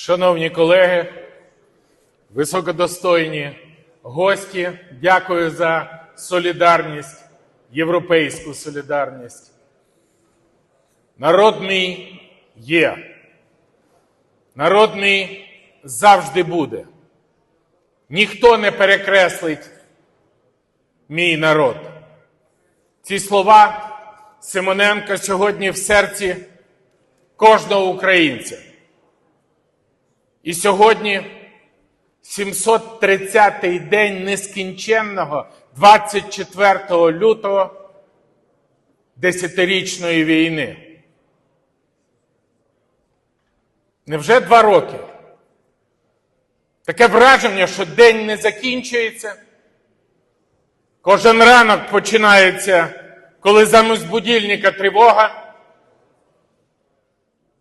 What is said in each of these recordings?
Шановні колеги, високодостойні гості, дякую за солідарність, європейську солідарність. Народ мій є. Народ мій завжди буде. Ніхто не перекреслить мій народ. Ці слова Симоненка сьогодні в серці кожного українця. І сьогодні 730-й день нескінченного 24 лютого десятирічної війни. Невже два роки? Таке враження, що день не закінчується. Кожен ранок починається, коли замість будильника тривога,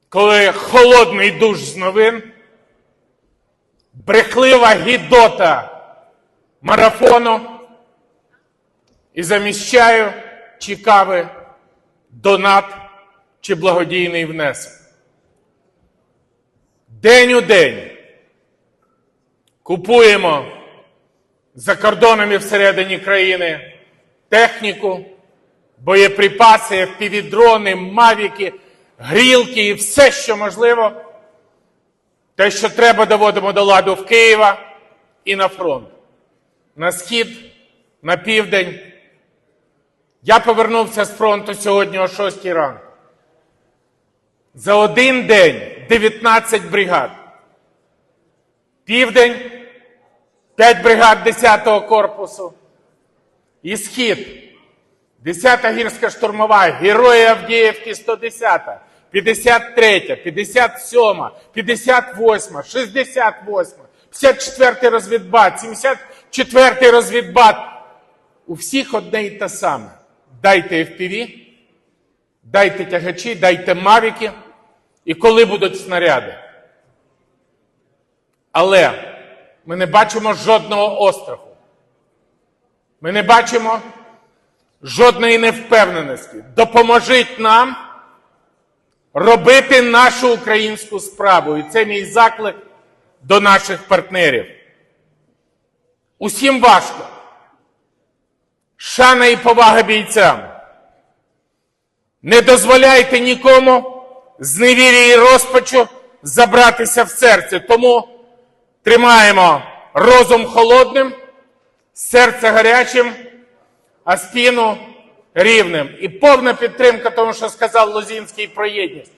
коли холодний душ з новин, брехлива гідота марафону і чи кави донат чи благодійний внесок. День у день купуємо за кордонами всередині країни техніку, боєприпаси, півдрони, мавіки, грілки і все, що можливо. Те, що треба, доводимо до ладу в Києва і на фронт, на схід, на південь. Я повернувся з фронту сьогодні о 6 ранку. За один день 19 бригад. Південь 5 бригад 10-го корпусу. І схід 10-та гірська штурмова, Герої Авдіївки 110-та, 53-я, 57-ма, 58-ма, 68-ма, 54-й розвідбат, 74-й розвідбат. У всіх одне й те саме. Дайте FPV, дайте тягачі, дайте мавіки. І коли будуть снаряди. Але ми не бачимо жодного остраху. Ми не бачимо жодної невпевненості. Допоможіть нам робити нашу українську справу. І це мій заклик до наших партнерів. Усім важко. Шана і повага бійцям. Не дозволяйте нікому з невірі і розпачу забратися в серце. Тому тримаємо розум холодним, серце гарячим, а спину рівним. І повна підтримка тому, що сказав Лозінський про єдність.